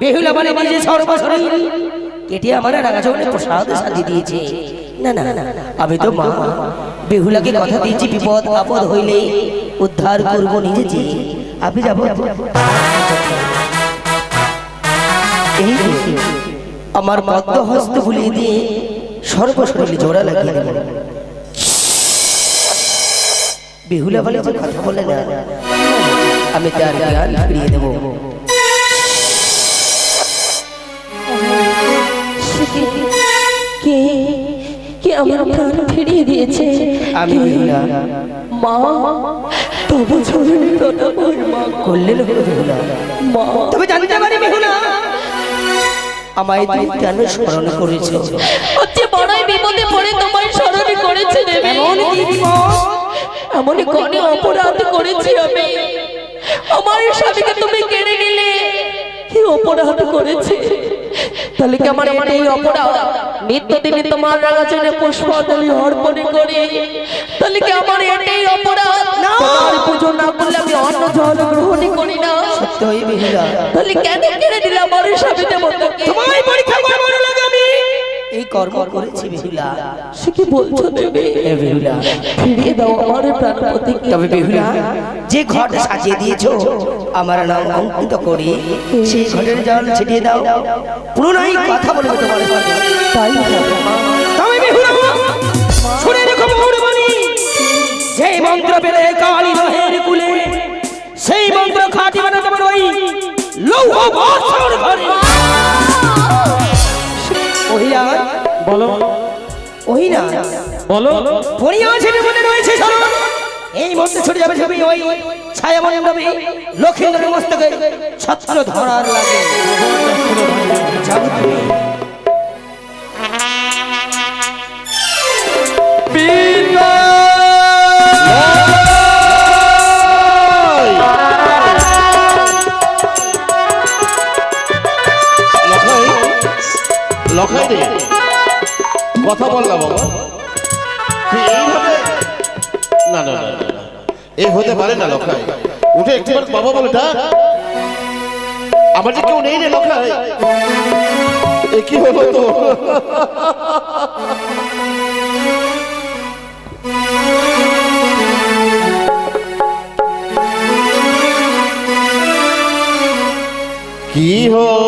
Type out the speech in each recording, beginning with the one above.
বেহুলা মানে নিজে সর্বশরী কেটে আমার চৌনে প্রসাদ সাজিয়ে দিয়েছে। না না না আমি তো মা। বেহুলাকে কথা দিয়েছি বিপদ আপদ হইলে উদ্ধার করব নিজেকে আপনি যাব এই আমার মদ্য হস্ত ভুলিয়ে দিয়ে সর্বশরীরে জোড়া লাগিয়ে দেব বেহুলা বলে কথা বলে না। আমি তার জ্ঞান ফিরিয়ে দেব। কে কে আমার প্রাণ ফিরিয়ে দিয়েছে? আমি মা? তবু চরণে প্রণাম মা করলেন মা? তবে জানতে পারি আমায় তুমি কেন স্মরণ করেছ? হচ্ছে বড়ই বিপদে পড়ে তোমার স্মরণে করেছে দেবী। এমন কি এমন কোনে অপরাধ করেছি আমি। আমার স্বামীকে তুমি কেড়ে নিলে। কি অপরাধ করেছে? তাহলে কি আমার এই অপরাধ নিত্যদিনই তোমার রাগাচনে পুষ্পাঞ্জলি অর্পণ করি তাহলে কি আমার এটাই অপরাধ তোমার পুজো না করলে আমি অন্ন জল গ্রহণই করি না। সত্যই বেহুলা তাহলে কেন কেড়ে দিলাম আমার স্বামী দেবতাকে তোমায় পরীক্ষা করব কর্ম করেছি বেহুলা। সে কি বলছো এ বেহুলা। ফিরিয়ে দাও আমার প্রাণপতিকে তবে বেহুলা যে ঘট সাজিয়ে দিয়েছ আমার নাম অঙ্কিত করে। সেই ঘটের জল ছিটিয়ে দাও। পুনরায় কথা বলবে তোমার তাই তবে বেহুলা শুনে রেখো মৌরমণি যে মন্ত্র পেলে কালী রহের কুলে সেই মন্ত্র খাটি মানে তোমার ওই লৌহ ঘরে। ওহিলা বলো। ওহিলা বলো। পড়িয়া ছেলে মনে রয়েছে স্মরণ এই মধ্যে ছুটে যাবে ছবি ওই ছায়া মণ্ডপে লক্ষ্মীন্দ্রের মস্তকে ছত্র ধরার লাগে। লখাই কথা বল না বাবা। না। এ হতে পারে না লখাই। উঠে একটিবার বাবা আমার যে কেউ নেই রে কি হলো তো? কি হলো?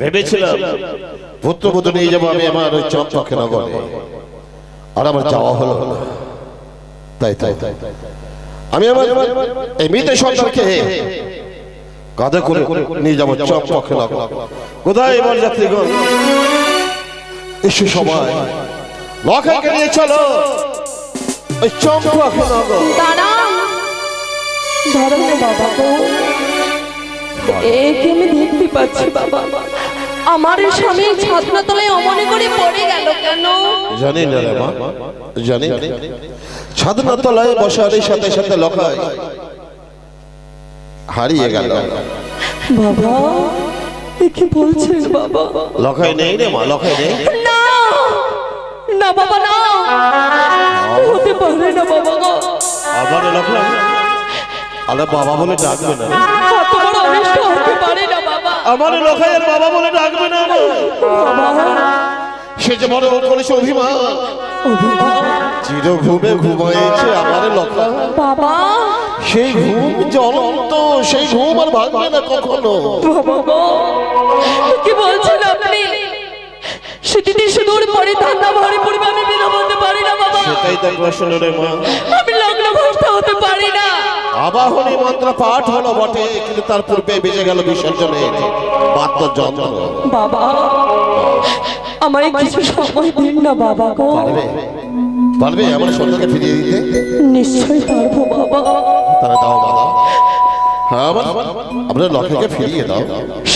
ভেবেছিলাম পুত্রবধূ নিয়ে যাব আমি আমার ওই চম্পকে নগরে। আর আমার যাওয়া হলো না। তাই তাই তাই আমি আমার এই মৃত সন্তানকে কাঁধে করে নিয়ে যাব চম্পকে নগর। কোথায় এবার যাত্রীগণ এসে সময় লখাইকে নিয়ে চলো। ওই চম্পকে নগর। দাঁড়া ধরো বাবা একে আমি দেখতে পাচ্ছি বাবা। আমার স্বামী ছাত্রা তলায় অমনে করে পড়ে গেল কেন? জানি না রে মা জানি ছাদনা তলায় বসার সাথে সাথে লখাই হারিয়ে গেল। বাবা কি বলছেন বাবা। লখাই নেই রে মা লখাই নেই। না না বাবা না। হতে পারে না বাবা আবার লখাই আরে বাবা বলে ডাকবে না। হতে পারে না বাবা। আমার বাবা বলে ডাকবে না। সে যে বড় করেছে অভিমান। চির ঘুমে ঘুমাইছে আমার বাবা। সেই ঘুম জ্বলন্ত সেই ঘুম আর ভাঙবে না কখনো। কি বলছেন আপনি? স্মৃতিতে সুদূর পরে ধান্দা ভরে পড়বে আমি বিনা বলতে পারি না বাবা। সেটাই তো প্রশ্ন রে মা। আমি লগ্ন ভ্রষ্ট হতে পারি না। আবাহনী মন্ত্র পাঠ হলো বটে কিন্তু তার পূর্বে বেজে গেল বিসর্জনে। বাদ্য যন্ত্র। বাবা আমায় কিছু সময় দিন না বাবা গো। পারবে? আমার সন্তানকে ফিরিয়ে দিতে? নিশ্চয়ই পারব বাবা। তারা দাও দাদা হ্যাঁ আমার আমরা লক্ষ্যকে ফিরিয়ে দাও।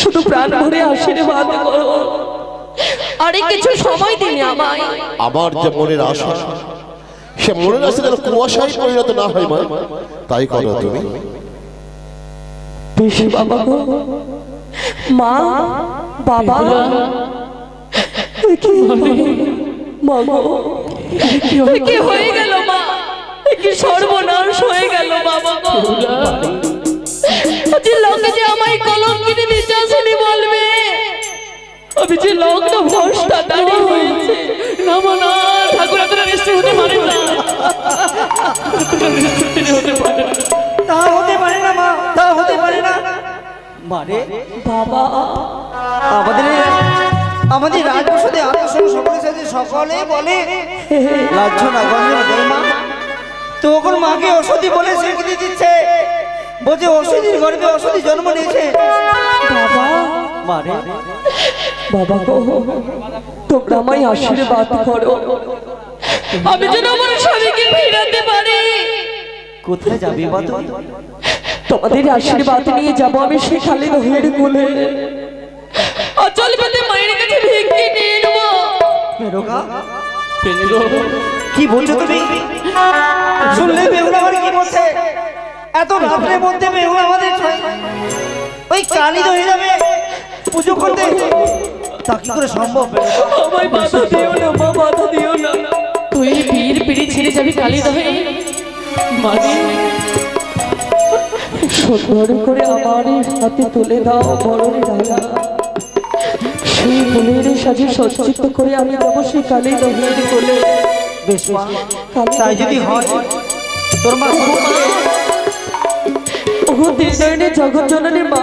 শুধু প্রাণ ভরে আশীর্বাদ করো আরে কিছু সময় দিন আমায়। আমার যে মনের আশা সে মনের আশা যেন কুয়াশায় পরিণত না হয় মা। তাই করো তুমি। বেশ বাবা গো মা বাবা। কি মা গো। কি হয়ে গেল মা? কি সর্বনাশ হয়ে গেল বাবা গো। যে লোকে যে আমায় কলঙ্কিনী বিশ্বাসিনী বলবে। আমি যে লগ্ন ভ্রষ্টা দাঁড়িয়ে হয়েছে। না না ঠাকুর আপনারা নিশ্চয় হতে পারেন না। তা হতে পারে না মা তা হতে পারে না। মানে? বাবা। আমাদের আমাদের রাজপ্রসাদে আকর্ষণ সকলের সাথে সকলে বলে লাজ্জ না গন্ধ দেয় মা। তো ওখন মাকে ওষুধি বলে স্বীকৃতি দিচ্ছে। বলছে ওষুধির গর্ভে ওষুধি জন্ম নিয়েছে। বাবা। মানে? বাবা গো। তোমরা আমায় আশীর্বাদ করো। আমি যেন আমার স্বামীকে ফিরাতে পারি। কোথায় যাবি মা তুই তোমাদের আশীর্বাদ নিয়ে যাব আমি সেই খালি রহের কোলে। অচল পেতে মায়ের কাছে ভিক্ষি নিয়ে নেব। মেরোগা কি বলছো তুমি? শুনলে বেহুলা আমার কি বলছে এত রাত্রের মধ্যে বেহুলা আমাদের ওই কালি হয়ে যাবে। পুজো করতে। তা কি করে সম্ভব আমায় বাধা দিও না মা বাধা দিও না। তুই পীর পিড়ি ছেড়ে যাবি কালী দহে মানে? সুন্দর করে আমার হাতে তুলে দাও বড়রে ডালা সেই ফুলের সাজে সজ্জিত করে আমি যাব সেই কালী দহের কোলে। বেশ তাই যদি হয় তোর মা ও দিদাইনে জগৎ জননী মা।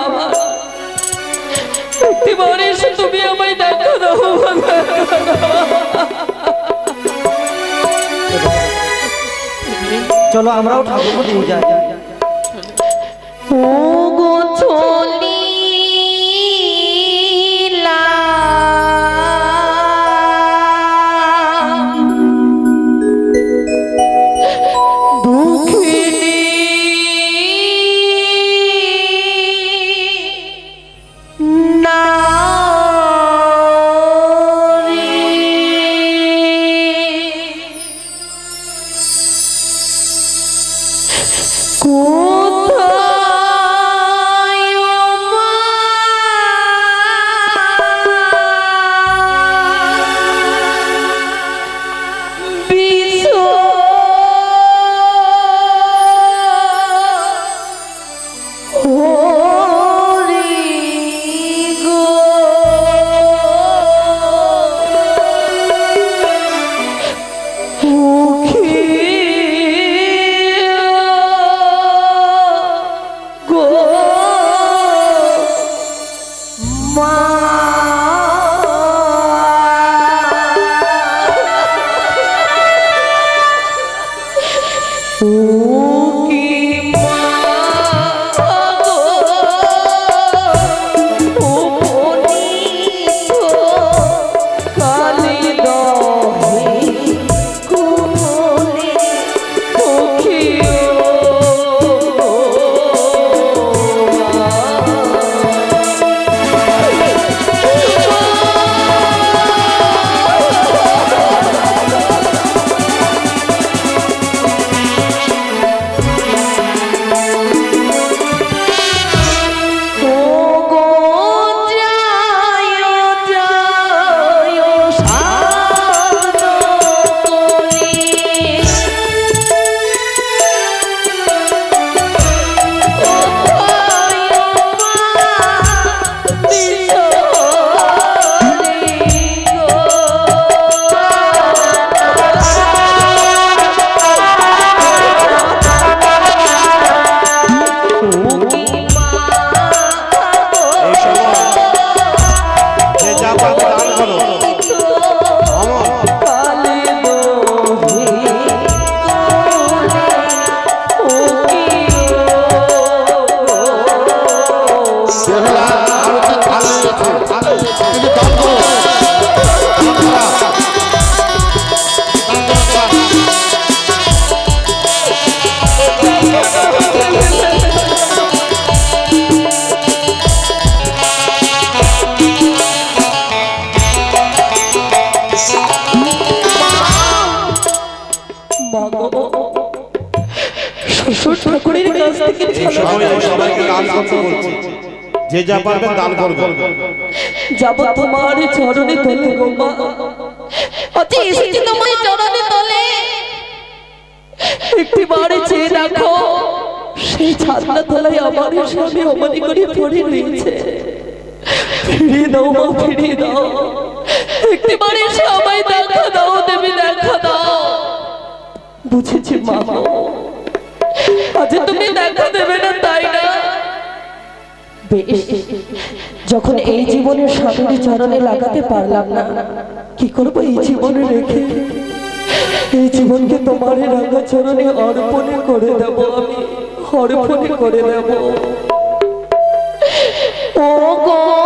একটিবার এসে তুমি আমায় দেখো দাও চলো আমরাও ঠাকুর যাই। ও গো সময় আমি সবাইকে দান করতে বলছি। যে যা পারবেন দান করবেন যাব তোমার চরণে তলে গো মা। অতি এসেছি তোমার চরণে তলে। একটি বারে চেয়ে দেখো সেই ছাদনা তলায় আমার স্বামী অমানি করে পড়ে রয়েছে ফিরিয়ে দাও মা ফিরিয়ে দাও একটি বারে সবাই দেখা দাও দেবী দেখা দাও। বুঝেছি মা। আজ তুমি দেখা দেবে না তাই না? বেশ যখন এই জীবনের স্বামীর চরণে লাগাতে পারলাম না কি করব এই জীবনে রেখে? এই জীবনকে তোমার রাঙা চরণে অর্পণে করে দেব আমি অর্পণে করে দেব। ও গয়তম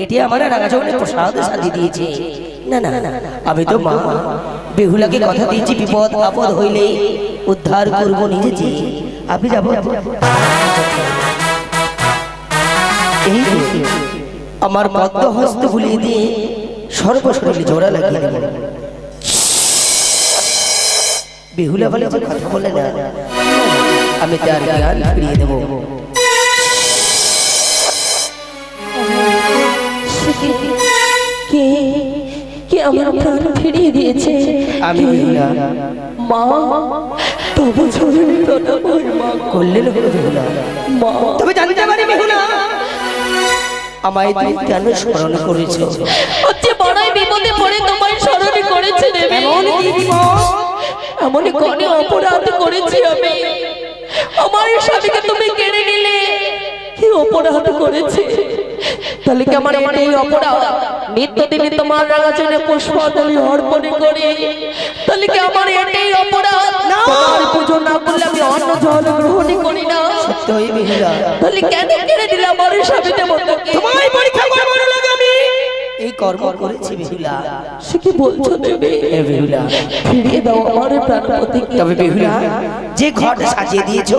কেটে আমার রাঙা যৌবনে প্রসাদ শান্তি দিয়েছে। না না আমি তো মা, বেহুলাকে কথা দিয়েছি বিপদ, আপদ হইলে উদ্ধার করব নিজে আপনি যাব? আমার পদ্ম হস্ত ভুলিয়ে দিয়ে সর্বশরীরে জোড়া লাগিয়ে দেব। বেহুলা বলে কথা বলে না, আমি তার জ্ঞান ফিরিয়ে দেবো। কে আমার প্রাণ ফিরিয়ে দিয়েছে? আমি কে? মা? তবু প্রণাম ওই মা করলেন হলো বেহুলা মা? তবে জানতে পারি বেহুলা। আমায় তুমি কেন স্মরণ করেছ? হচ্ছে বড়ই বিপদে পড়ে তোমায় স্মরণে করেছে দেবী এমন? এমন কোনে অপরাধ করেছি আমি। আমার স্বামীকে তুমি কেড়ে নিলে? কি অপরাধ করেছে? তাহলে মানে আমার এটাই অপরাধ। নিত্যদিনই তোমার রাগাচনে পুষ্পাঞ্জলি অর্পণ করি। তাহলে কি আমার এটাই অপরাধ। তোমার পুজো না করলে আমি অন্ন জল গ্রহণই করি না। সত্যই বেহুলা তাহলে কেন কেড়ে দিলে আমার স্বামী দেবতাকে। তোমায় পরীক্ষা করব না এই কর্ম করেছি বেহুলা। সে কি বলছো এ বেহুলা ফিরিয়ে দাও আমার প্রাণপতিকে। তবে বেহুলা যে ঘট সাজিয়ে দিয়েছ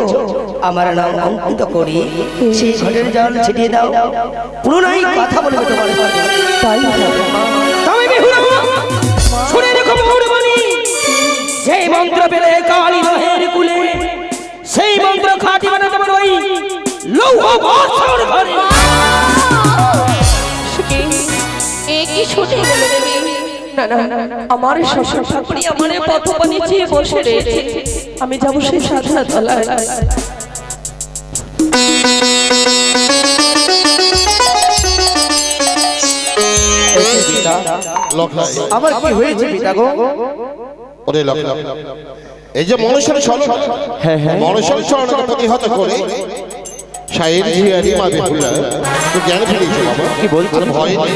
আমার নাম অঙ্কিত করে সেই ঘটের জল ছিটিয়ে দাও। পুনরায় কথা বলবে তোমার তাই তবে বেহুলা শুনে রেখো মৌরমণি সেই মন্ত্র পেলে কুলে না না আমার শ্বশুর ঠাকুরই আমার পথ বসে রয়েছে। আমি যাব সেই সাধনা তলায়। আমার কি হয়েছে পিতা গো? ওরে এই যে মনুষ্যের চলন মনুষ্যের চলনকে প্রতিহত করে শায়ের ঝিয়ারি মা বেহুলা তো জ্ঞান ফিরিয়েছে বাবা। কি বলছো? ভয় নেই।